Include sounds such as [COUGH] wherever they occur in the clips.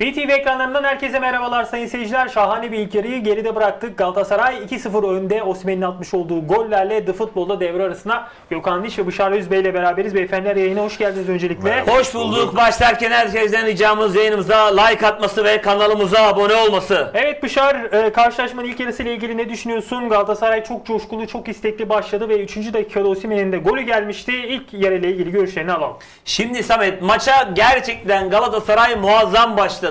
BTV ekranlarından herkese merhabalar sayın seyirciler. Şahane bir ilk yarıyı geride bıraktık. Galatasaray 2-0 önde Osimhen'in atmış olduğu gollerle The Futbol'da devre arasına Gökhan Diş ve Bışar Özbey ile beraberiz. Beyefendiler yayına hoş geldiniz öncelikle. Merhaba. Hoş bulduk. Başlarken herkesten ricamız yayınımıza like atması ve kanalımıza abone olması. Evet Bışar, e, karşılaşmanın ilk yarısıyla ilgili ne düşünüyorsun? Galatasaray çok coşkulu, çok istekli başladı ve 3. dakikada Osimhen'in de golü gelmişti. İlk yarıyla ilgili görüşlerini alalım. Şimdi Samet maça gerçekten Galatasaray muazzam başladı.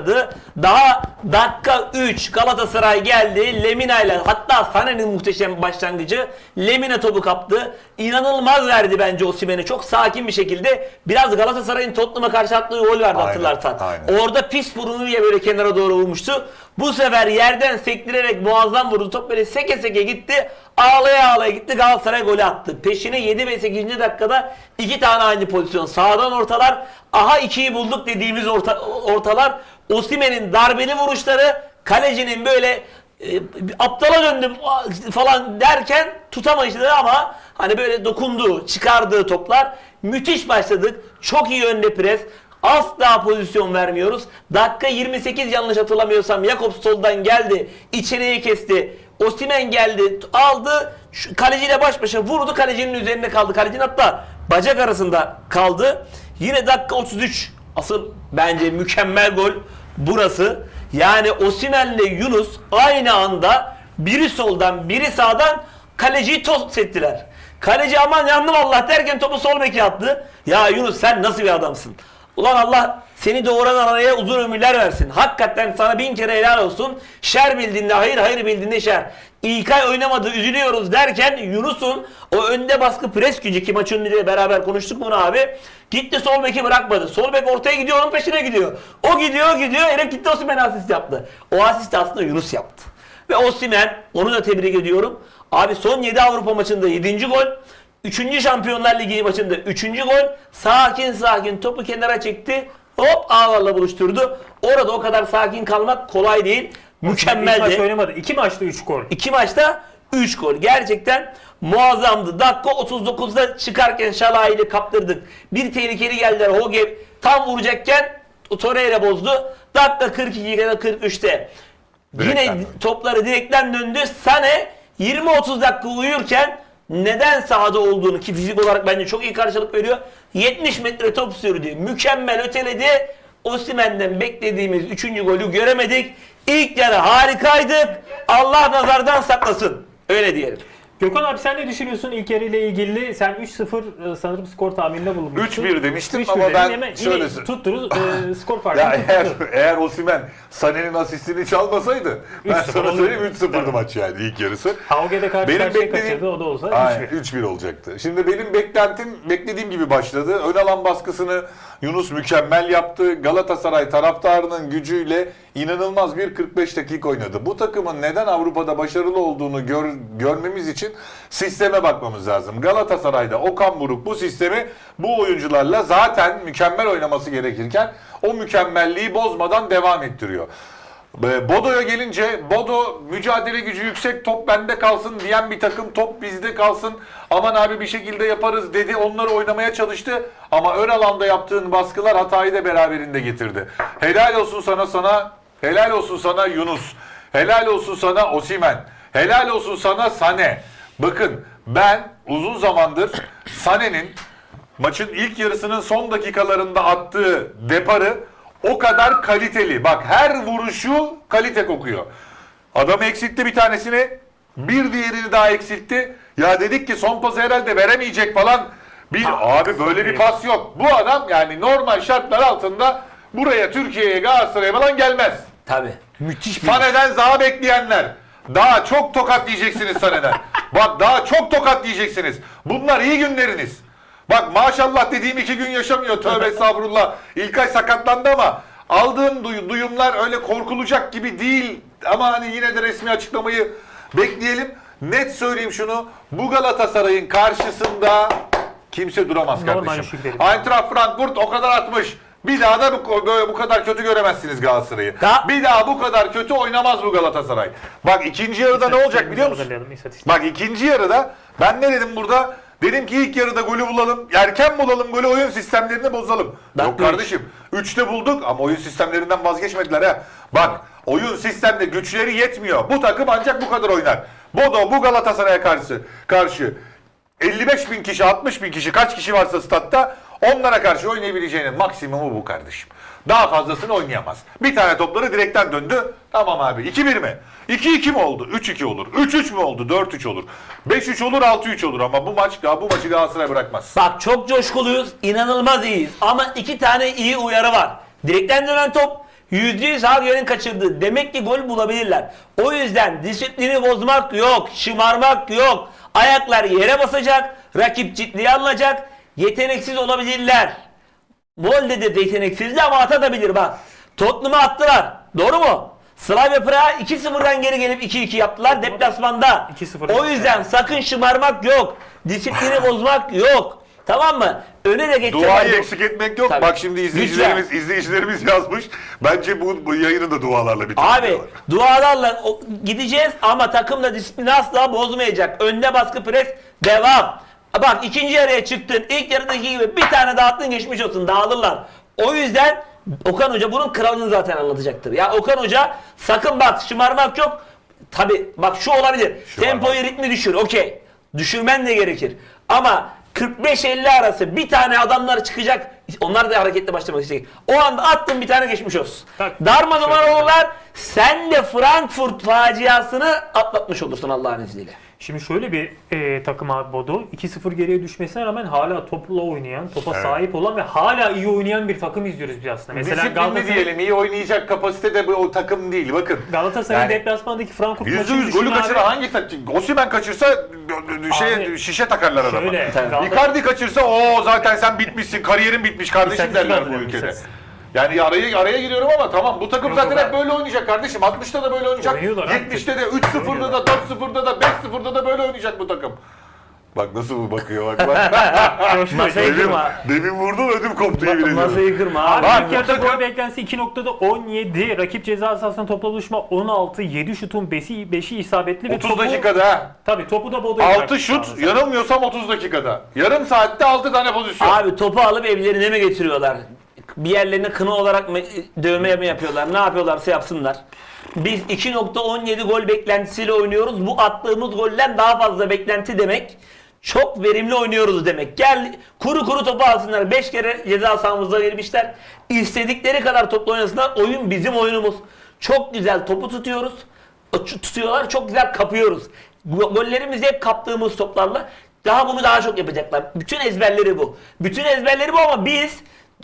Daha dakika 3 Galatasaray geldi. Lemina ile hatta Sané'nin muhteşem başlangıcı. Lemina topu kaptı. İnanılmaz verdi bence Osimhen'e. Çok sakin bir şekilde. Biraz Galatasaray'ın Tottenham'a karşı attığı gol vardı Aynen, hatırlarsan. aynen. Orada pis burunuyla böyle kenara doğru vurmuştu. Bu sefer yerden sektirerek muazzam vurdu. Top böyle seke seke gitti. Ağlaya ağlaya gitti. Galatasaray golü attı. Peşine 7 ve 8. dakikada iki tane aynı pozisyon. Sağdan ortalar. Aha ikiyi bulduk dediğimiz orta, ortalar. Osimhen'in darbeli vuruşları. Kalecinin böyle e, aptala döndüm falan derken tutamayışları ama hani böyle dokunduğu, çıkardığı toplar müthiş başladık. Çok iyi önde pres. Asla pozisyon vermiyoruz. Dakika 28 yanlış hatırlamıyorsam Jakobs soldan geldi. içeriye kesti. Osimen geldi, aldı. Şu kaleciyle baş başa vurdu. Kalecinin üzerinde kaldı. Kalecinin hatta bacak arasında kaldı. Yine dakika 33. Asıl bence mükemmel gol burası. Yani Osimen'le Yunus aynı anda biri soldan biri sağdan kaleciyi tost ettiler. Kaleci aman yandım Allah derken topu sol beke attı. Ya Yunus sen nasıl bir adamsın? Ulan Allah seni doğuran araya uzun ömürler versin. Hakikaten sana bin kere helal olsun. Şer bildiğinde hayır, hayır bildiğinde şer. İlkay oynamadı, üzülüyoruz derken Yunus'un o önde baskı pres gücü ki maçın beraber konuştuk bunu abi. Gitti sol beki bırakmadı. Sol bek ortaya gidiyor, onun peşine gidiyor. O gidiyor, gidiyor. Herif gitti Osimhen asist yaptı. O asist aslında Yunus yaptı. Ve Osimhen, onu da tebrik ediyorum. Abi son 7 Avrupa maçında 7. gol. 3. Şampiyonlar Ligi maçında 3. gol. Sakin sakin topu kenara çekti. Hop ağlarla buluşturdu. Orada o kadar sakin kalmak kolay değil. İlk maç Mükemmeldi. oynamadı. İki maçta 3 gol. İki maçta 3 gol. Gerçekten muazzamdı. Dakika 39'da çıkarken Şalay kaptırdık. Bir tehlikeli geldiler. Hoge tam vuracakken Torreira bozdu. Dakika 42 ya da 43'te. Direkten Yine döndü. topları direkten döndü. Sane 20-30 dakika uyurken neden sahada olduğunu ki fizik olarak bence çok iyi karşılık veriyor. 70 metre top sürdü. Mükemmel öteledi. Osimhen'den beklediğimiz 3. golü göremedik. İlk yarı harikaydık. Allah nazardan saklasın. Öyle diyelim. Gökhan abi sen ne düşünüyorsun ilk yarıyla ilgili? Sen 3-0 e, sanırım skor tahmininde bulunmuştun. 3-1 demiştim 3-1 ama ben Hemen şöyle yine tuttunuz e, [LAUGHS] skor Ya farkını eğer, eğer Osimhen Sané'nin asistini çalmasaydı ben 3-0 sana olurdu. söyleyeyim 3-0'dı maç yani ilk yarısı. Hauge'de karşı Benim karşıya beklediğim- kaçırdı o da olsa Aynen 3-1. 3-1 olacaktı. Şimdi benim beklentim beklediğim gibi başladı. Ön alan baskısını Yunus mükemmel yaptı. Galatasaray taraftarının gücüyle inanılmaz bir 45 dakika oynadı. Bu takımın neden Avrupa'da başarılı olduğunu gör- görmemiz için sisteme bakmamız lazım. Galatasaray'da Okan Buruk bu sistemi bu oyuncularla zaten mükemmel oynaması gerekirken o mükemmelliği bozmadan devam ettiriyor. Bodo'ya gelince Bodo mücadele gücü yüksek top bende kalsın diyen bir takım top bizde kalsın aman abi bir şekilde yaparız dedi. Onları oynamaya çalıştı. Ama ön alanda yaptığın baskılar hatayı da beraberinde getirdi. Helal olsun sana sana. Helal olsun sana Yunus. Helal olsun sana Osimen helal olsun sana Sane. Bakın ben uzun zamandır Sane'nin maçın ilk yarısının son dakikalarında attığı deparı o kadar kaliteli. Bak her vuruşu kalite kokuyor. Adam eksiltti bir tanesini. Bir diğerini daha eksiltti. Ya dedik ki son pası herhalde veremeyecek falan. Bir abi böyle bir pas yok. Bu adam yani normal şartlar altında buraya Türkiye'ye Galatasaray'a falan gelmez. Tabii. Müthiş bir Sane'den daha bekleyenler. Daha çok tokat diyeceksiniz Sane'den. Bak daha çok tokat diyeceksiniz. Bunlar iyi günleriniz. Bak maşallah dediğim iki gün yaşamıyor. Tövbe [LAUGHS] estağfurullah. İlkay sakatlandı ama aldığım duy- duyumlar öyle korkulacak gibi değil. Ama hani yine de resmi açıklamayı bekleyelim. Net söyleyeyim şunu. Bu Galatasaray'ın karşısında kimse duramaz Normal kardeşim. işi gidelim. Eintracht Frankfurt o kadar atmış. Bir daha da bu, böyle bu kadar kötü göremezsiniz Galatasaray'ı. Ga- Bir daha bu kadar kötü oynamaz bu Galatasaray. Bak ikinci yarıda ne olacak biliyor musun? Hazırlayalım, istatistik. Bak ikinci yarıda ben ne dedim burada? Dedim ki ilk yarıda golü bulalım. Erken bulalım golü oyun sistemlerini bozalım. Dakika Yok kardeşim. Üçte bulduk ama oyun sistemlerinden vazgeçmediler ha. Bak oyun sistemde güçleri yetmiyor. Bu takım ancak bu kadar oynar. Bodo bu Galatasaray'a karşı karşı 55 bin kişi 60 bin kişi kaç kişi varsa statta onlara karşı oynayabileceğinin maksimumu bu kardeşim. Daha fazlasını oynayamaz. Bir tane topları direkten döndü. Tamam abi 2-1 mi? 2-2 mi oldu? 3-2 olur. 3-3 mü oldu? 4-3 olur. 5-3 olur 6-3 olur ama bu maç bu maçı Galatasaray bırakmaz. Bak çok coşkuluyuz, inanılmaz iyiyiz. Ama iki tane iyi uyarı var. Direkten dönen top %100 Havyar'ın kaçırdığı. Demek ki gol bulabilirler. O yüzden disiplini bozmak yok, şımarmak yok. Ayaklar yere basacak, rakip ciddiye alınacak. Yeteneksiz olabilirler. Molde de yeteneksizdi ama atabilir bak. Tottenham'a attılar. Doğru mu? Slavia Praha 2-0'dan geri gelip 2-2 yaptılar deplasmanda. 2-0 O yüzden sakın şımarmak yok. Disiplini bozmak yok. Tamam mı? Öne de geçecek. Duayı eksik etmek yok. Tabii. Bak şimdi izleyicilerimiz izleyicilerimiz yazmış. Bence bu, bu yayını da dualarla bitirin. Abi diyorlar. dualarla o- gideceğiz ama takım da disiplini asla bozmayacak. Önde baskı pres devam. Bak ikinci yarıya çıktın. İlk yarıdaki gibi bir tane dağıttın geçmiş olsun. Dağılırlar. O yüzden Okan Hoca bunun kralını zaten anlatacaktır. Ya Okan Hoca sakın bak şımarmak yok. Tabi bak şu olabilir. Şımarmak. Tempoyu ritmi düşür. Okey. Düşürmen de gerekir. Ama 45-50 arası bir tane adamlar çıkacak. Onlar da hareketli başlamak isteyecek. O anda attın bir tane geçmiş olsun. Tak. Darma duman olurlar. Sen de Frankfurt faciasını atlatmış olursun Allah'ın izniyle. Şimdi şöyle bir e, takım abi Bodo. 2-0 geriye düşmesine rağmen hala topla oynayan, topa Evet. sahip olan ve hala iyi oynayan bir takım izliyoruz biz aslında. Mesela Disiplinli Galatasaray, diyelim iyi oynayacak kapasitede bu o takım değil bakın. Galatasaray'ın Yani- deplasmandaki Frankfurt maçını yüz golü düşün abi. kaçıran hangi takım? Osimhen kaçırsa şey, Abi, şişe takarlar adama. Şöyle. Galatasaray- Icardi kaçırsa o zaten sen bitmişsin, kariyerin bitmiş kardeşim derler bu ülkede. istatistik. Yani araya araya giriyorum ama tamam bu takım Yok, zaten yok hep böyle oynayacak kardeşim. 60'ta da böyle oynayacak. Oynuyorlar abi. 70'te de 3-0'da Oynuyorlar. da 4-0'da da 5-0'da da böyle oynayacak bu takım. Bak nasıl bakıyor bak bak. [LAUGHS] Masayı demin, kırma. demin vurdum ödüm koptu yemin ediyorum. Masayı kırma Abi abi. Bak, ilk yarıda bu gol beklentisi 2.17. Rakip ceza sahasında topla buluşma 16. 7 şutun 5'i 5'i isabetli ve 30 topu, dakikada ha. Tabii topu da Bodo'ya 6 bıraktı şut yanılmıyorsam 30 dakikada. Yarım saatte 6 tane pozisyon. Abi topu alıp evlerine mi getiriyorlar? Bir yerlerine kına olarak dövme mi yapıyorlar? Ne yapıyorlarsa yapsınlar. Biz 2.17 gol beklentisiyle oynuyoruz. Bu attığımız golden daha fazla beklenti demek. Çok verimli oynuyoruz demek. Gel kuru kuru topu alsınlar. 5 kere ceza sahamıza girmişler. İstedikleri kadar topla oynasınlar. Oyun bizim oyunumuz. Çok güzel topu tutuyoruz. Tutuyorlar. Çok güzel kapıyoruz. Go- Gollerimiz hep kaptığımız toplarla. Daha bunu daha çok yapacaklar. Bütün ezberleri bu. Bütün ezberleri bu ama biz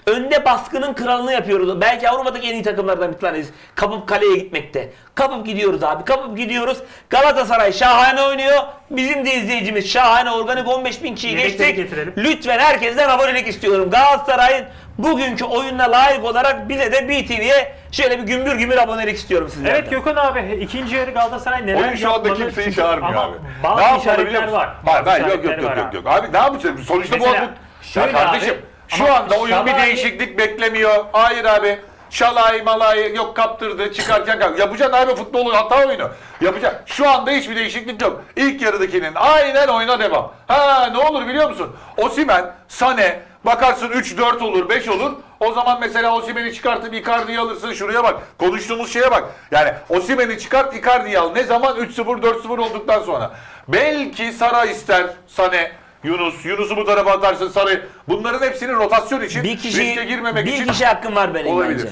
önde baskının kralını yapıyoruz. Belki Avrupa'daki en iyi takımlardan bir tanesiyiz. Kapıp kaleye gitmekte. Kapıp gidiyoruz abi. Kapıp gidiyoruz. Galatasaray şahane oynuyor. Bizim de izleyicimiz şahane organik 15 bin kişiyi geçtik. getirelim. Lütfen herkesten abonelik istiyorum. Galatasaray'ın bugünkü oyununa layık olarak bize de BTV'ye şöyle bir gümbür gümbür abonelik istiyorum sizlerden. Evet Gökhan abi ikinci yarı Galatasaray neler Oyun şu anda yapmalı? kimseyi çağırmıyor ama abi. Bazı ne yapmalı işaretler var. Hayır, Bazı hayır, yok yok işaretler yok var yok abi. yok. Abi ne yapacağız? Sonuçta bu Mesela bu. şöyle Ya kardeşim abi, şu ama anda oyun bir Şalay- değişiklik beklemiyor. Hayır abi. Şalay malay yok kaptırdı çıkarken kalk. Yapacaksın abi futbolu hata oyunu. Yapacaksın. Şu anda hiçbir değişiklik yok. İlk yarıdakinin aynen oyuna devam. Ha ne olur biliyor musun? Osimen, Sane bakarsın 3-4 olur 5 olur. O zaman mesela Osimen'i çıkartıp Icardi'yi alırsın şuraya bak. Konuştuğumuz şeye bak. Yani Osimen'i çıkart Icardi'yi al. Ne zaman 3-0 4-0 olduktan sonra. Belki Sara ister Sane. Yunus, Yunus'u bu tarafa atarsın Sarı. Bunların hepsinin rotasyon için bir kişi riske girmemek bir için kişi hakkım var benim olabilir. bence.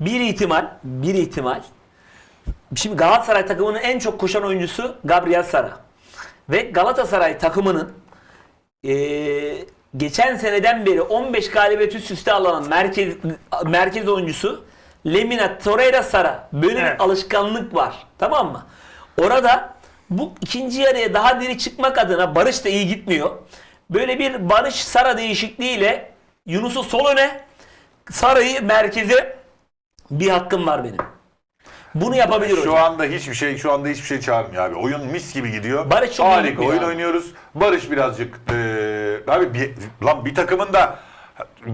Bir ihtimal, bir ihtimal. Şimdi Galatasaray takımının en çok koşan oyuncusu Gabriel Sara. Ve Galatasaray takımının eee, geçen seneden beri 15 galibiyet üst üste alan merkez merkez oyuncusu Lemina Torreira Sara. Böyle Evet. bir alışkanlık var. Tamam mı? Orada bu ikinci yarıya daha diri çıkmak adına Barış da iyi gitmiyor. Böyle bir Barış Sara değişikliğiyle Yunus'u sol öne, Sara'yı merkeze bir hakkım var benim. Bunu yapabilir Şu hocam. anda hiçbir şey şu anda hiçbir şey çağırmıyor abi. Oyun mis gibi gidiyor. Barış çok Harika oyun abi. oynuyoruz. Barış birazcık eee abi bir, lan bir takımın da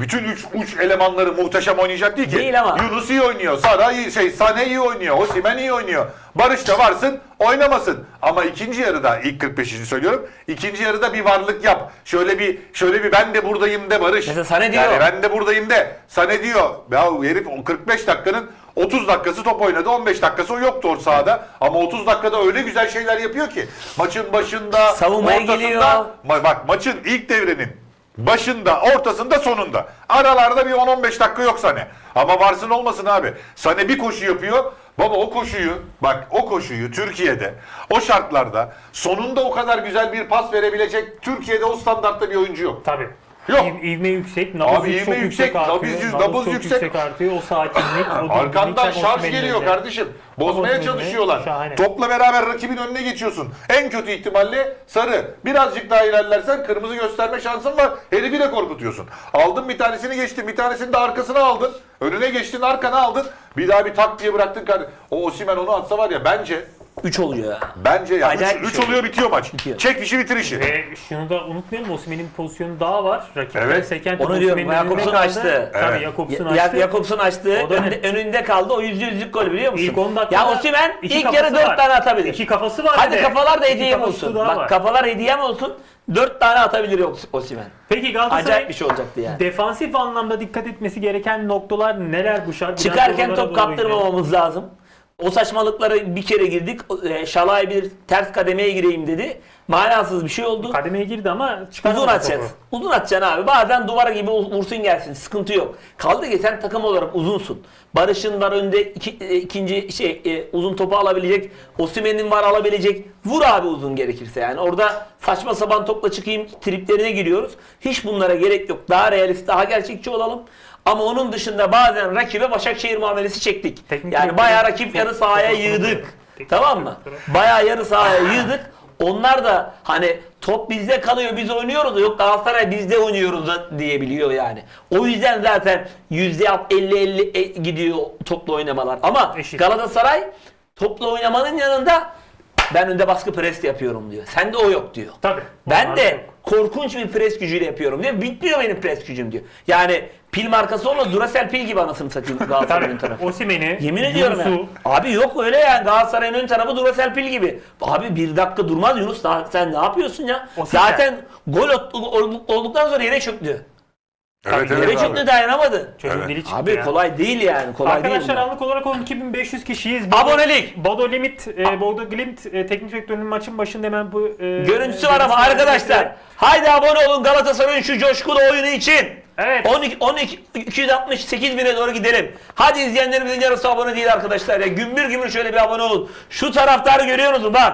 bütün üç uç elemanları muhteşem oynayacak değil ki. Değil ama. Yunus iyi oynuyor, Sara iyi, şey Sane iyi oynuyor, Osimhen iyi oynuyor. Barış da varsın, oynamasın. Ama ikinci yarıda ilk 45. söylüyorum. ikinci yarıda bir varlık yap. Şöyle bir şöyle bir ben de buradayım de Barış. Mesela Sané diyor. Yani ben de buradayım de. Sane diyor. Ya herif o 45 dakikanın 30 dakikası top oynadı. 15 dakikası o yoktu orta sahada. Ama 30 dakikada öyle güzel şeyler yapıyor ki. Maçın başında, Savunmaya ortasında. geliyor. Bak maçın ilk devrenin başında, ortasında, sonunda. Aralarda bir 10-15 dakika yok Sane. Ama varsın olmasın abi. Sane bir koşu yapıyor. Baba o koşuyu, bak o koşuyu Türkiye'de, o şartlarda sonunda o kadar güzel bir pas verebilecek Türkiye'de o standartta bir oyuncu yok. Tabii. Yok. İv- İvme yüksek, nabız Abi çok ivme yüksek, yüksek, artıyor. nabız yüz- nabız çok yüksek. yüksek artıyor. O sakinlik, o Arkandan şarj geliyor önünde. kardeşim. Bozmaya çalışıyorlar. şahane. Topla beraber rakibin önüne geçiyorsun. En kötü ihtimalle sarı. Birazcık daha ilerlersen kırmızı gösterme şansın var. Herifi de korkutuyorsun. Aldın bir tanesini geçtin. Bir tanesini de arkasına aldın. Önüne geçtin arkana aldın. Bir daha bir tak diye bıraktın kardeşim. O Osimhen onu atsa var ya bence 3 oluyor ya. bence ya Acayip 3 bir şey oluyor bitiyor maç. Bitiyor. Çek fişi bitir işi. Ve şunu da unutmayalım Osimhen'in pozisyonu daha var. Rakipten Evet. seken Onu top diyorum, önünde kaldı. açtı. Tabii Evet. Jakobsen Ya, açtı. Jakobsen açtı. O da net. önünde kaldı. O yüzde yüzlük gol biliyor musun? İlk 10 dakikada ya Osimhen ilk yarı 4 var. tane atabilir. İki kafası var. Hadi de. kafalar da hediyem olsun. Bak var. kafalar hediyem olsun. 4 tane atabilir Osimhen. Peki Galatasaray Acayip bir şey olacaktı yani. defansif anlamda dikkat etmesi gereken noktalar neler bu şart? Çıkarken top kaptırmamamız lazım. O saçmalıkları bir kere girdik. E, Şalay bir ters kademeye gireyim dedi. Manasız bir şey oldu. Kademeye girdi ama çıkaramadı Uzun atacağız. topu. Uzun atacaksın abi. Bazen duvara gibi vursun gelsin. Sıkıntı yok. Kaldı ki sen takım olarak uzunsun. Barış'ın var önde iki, e, ikinci şey e, uzun topu alabilecek. Osimhen'in var alabilecek. Vur abi uzun gerekirse yani. Orada saçma sapan topla çıkayım triplerine giriyoruz. Hiç bunlara gerek yok. Daha realist, daha gerçekçi olalım. Ama onun dışında bazen rakibe Başakşehir muamelesi çektik. Teknik yani bayağı rakip yarı sahaya yığdık. Tamam mı? Bayağı yarı sahaya yığdık. Onlar da hani top bizde kalıyor biz oynuyoruz da yok Galatasaray bizde oynuyoruz da diyebiliyor yani. O yüzden zaten yüzde 50-50 e, gidiyor toplu oynamalar. Ama Eşit. Galatasaray toplu oynamanın yanında ben önde baskı pres yapıyorum diyor. Sende o yok diyor. Tabii. Ben de yok. Korkunç bir pres gücüyle yapıyorum diyor. Bitmiyor benim pres gücüm diyor. Yani pil markası olmaz Duracell pil gibi anasını satayım [LAUGHS] Galatasaray'ın ön tarafı. Osimhen'i, Yemin ediyorum ya. Yunus'u, Abi yok öyle yani Galatasaray'ın ön tarafı Duracell pil gibi. Abi bir dakika durmaz Yunus daha- sen ne yapıyorsun ya? Osimhen. Zaten gol ot- olduktan sonra yere çöktü. Evet yere evet abi. çöktü dayanamadı. çocuğun Evet. dili çıktı Abi ya. kolay değil yani kolay Arkadaşlar değil. anlık olarak 12.500 kişiyiz. Abonelik. Bodo Limit, e, Bodo Glimt e, teknik direktörünün maçın başında hemen bu... e, Görüntüsü var ama görüntüsü arkadaşlar. Haydi abone olun Galatasaray'ın şu coşkulu oyunu için. Evet. 12, 12 268 bine doğru gidelim. Hadi izleyenlerimizin yarısı abone değil arkadaşlar ya. Gümbür gümbür şöyle bir abone olun. Şu taraftarı görüyor musun bak.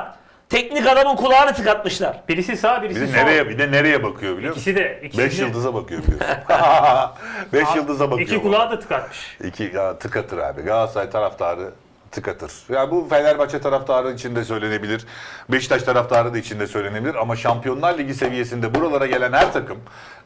Teknik adamın kulağını tıkatmışlar. Birisi sağ, Bir birisi de sol. nereye bir de nereye bakıyor biliyor musun? İkisi de. ikisi 5 de- yıldıza bakıyor biliyorsun. [LAUGHS] [LAUGHS] 5 yıldıza bakıyor. İki bu. kulağı da tıkatmış. İki ya tık atır abi. Galatasaray taraftarı tık atır. Ya bu Fenerbahçe taraftarı için de söylenebilir. Beşiktaş taraftarı da için de söylenebilir. Ama Şampiyonlar Ligi seviyesinde buralara gelen her takım,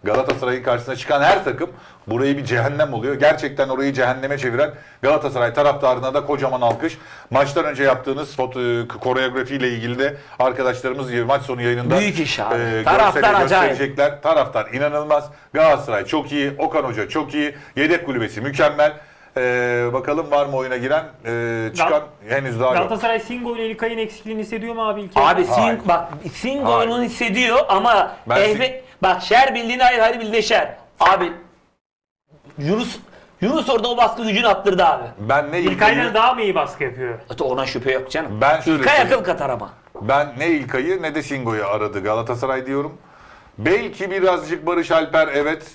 Galatasaray'ın karşısına çıkan her takım burayı bir cehennem oluyor. Gerçekten orayı cehenneme çeviren Galatasaray taraftarına da kocaman alkış. Maçtan önce yaptığınız foto, koreografiyle ilgili de arkadaşlarımız maç sonu yayınında Büyük iş abi. e, Taraftar gösteri- acayip. gösterecekler. Taraftar inanılmaz. Galatasaray çok iyi. Okan Hoca çok iyi. Yedek kulübesi mükemmel. Ee, bakalım var mı oyuna giren? Ee, çıkan Gal- henüz daha yok. Galatasaray Singo ile İlkay'ın eksikliğini hissediyor mu abi İlkay? Abi Hayır. Sing bak Sing Hayır. onun hissediyor ama Ben Ehme- bak şer bildiğini hayır hayır bildiğine şer. Abi Yunus Yunus orada o baskı gücünü attırdı abi. Ben ne İlkay'dan İlkay'ı, daha mı iyi baskı yapıyor? Ona şüphe yok canım. Ben şöyle İlkay söyleyeyim. akıl katar ama. ben ne İlkay'ı ne de Singo'yu aradı Galatasaray diyorum. Belki birazcık Barış Alper evet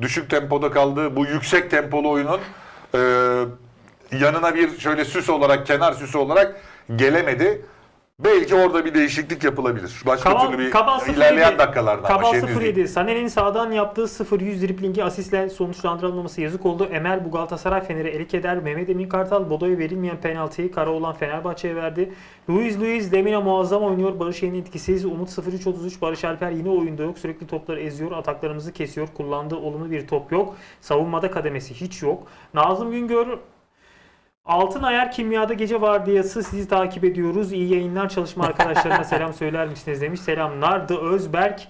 düşük tempoda kaldı. Bu yüksek tempolu oyunun e, yanına bir şöyle süs olarak kenar süsü olarak gelemedi. Belki orada bir değişiklik yapılabilir. Başka Kabal, türlü bir Kabal 07. ilerleyen dakikalarda Kabal şey henüz değil. 07. Sané'nin sağdan yaptığı 0-100 driplingi asistle sonuçlandırılmaması yazık oldu. Emel bu Galatasaray Fener'i elik eder. Mehmet Emin Kartal Bodo'ya verilmeyen penaltıyı kara olan Fenerbahçe'ye verdi. Luis Luis Lemina muazzam oynuyor. Barış Yen'in etkisiz. Umut 0-3-33. Barış Alper yine oyunda yok. Sürekli topları eziyor. Ataklarımızı kesiyor. Kullandığı olumlu bir top yok. Savunmada kademesi hiç yok. Nazım Güngör Altın Ayar Kimyada Gece Vardiyası sizi takip ediyoruz. İyi yayınlar çalışma arkadaşlarına [LAUGHS] selam söyler misiniz demiş. Selamlar. The Özberk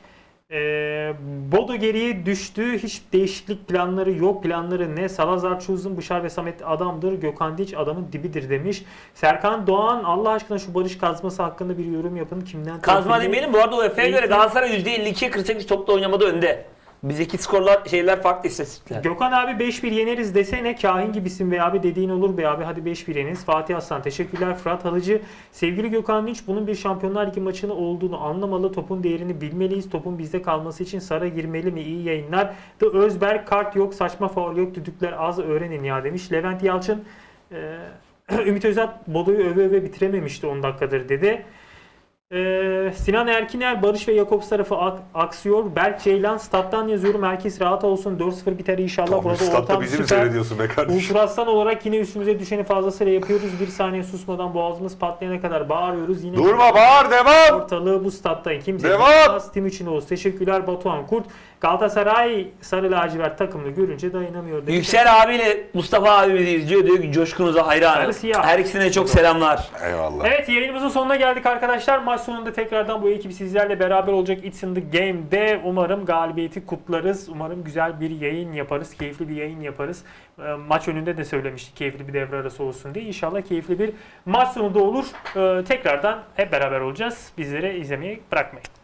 Ee, Bodo geriye düştü. Hiç değişiklik planları yok. Planları ne? Salazar Çuzun, Bışar ve Samet adamdır. Gökhan Diç adamın dibidir demiş. Serkan Doğan Allah aşkına şu barış kazması hakkında bir yorum yapın. Kimden? Kazma demeyelim. Bu arada UEFA'ya göre Galatasaray %52'ye 48 topla oynamada önde. Bizdeki skorlar şeyler farklı istatistikler. Gökhan abi 5-1 yeneriz desene kahin gibisin be abi dediğin olur be abi hadi 5-1 yeniriz. Fatih Aslan teşekkürler Fırat Halıcı. Sevgili Gökhan Dinç bunun bir Şampiyonlar Ligi maçını olduğunu anlamalı. Topun değerini bilmeliyiz. Topun bizde kalması için Sara girmeli mi? İyi yayınlar. The Özberk kart yok saçma faul yok düdükler az öğrenin ya demiş. Levent Yalçın [CLEARS THROAT] Ümit Özat Bodo'yu öve öve bitirememişti 10 dakikadır dedi. Ee, Sinan Erkiner, Barış ve Jakobs tarafı ak- aksıyor. Berk Ceylan, stat'tan yazıyorum. Herkes rahat olsun. 4-0 biter inşallah. Tamam, Burada statta ortam bizi mi süper. seyrediyorsun be kardeşim? Ultras'tan olarak yine üstümüze düşeni fazlasıyla yapıyoruz. Bir saniye susmadan boğazımız patlayana kadar bağırıyoruz. Yine Durma bağır devam. Ortalığı bu statta kimse Devam! yıkmaz. Timuçin Oğuz teşekkürler Batuhan Kurt. Galatasaray sarı lacivert takımını görünce dayanamıyor. demiş. Yüksel abiyle Mustafa abi bizi izliyor diyor ki coşkunuza hayranım. Sarı siyah. Her ikisine çok selamlar. Eyvallah. Evet yayınımızın sonuna geldik arkadaşlar. Maç sonunda tekrardan bu ekip sizlerle beraber olacak It's in the Game'de. Umarım galibiyeti kutlarız. Umarım güzel bir yayın yaparız. Keyifli bir yayın yaparız. Ee, Maç önünde de söylemiştik keyifli bir devre arası olsun diye. İnşallah keyifli bir maç sonunda olur. Ee, Tekrardan hep beraber olacağız. Bizleri izlemeyi bırakmayın.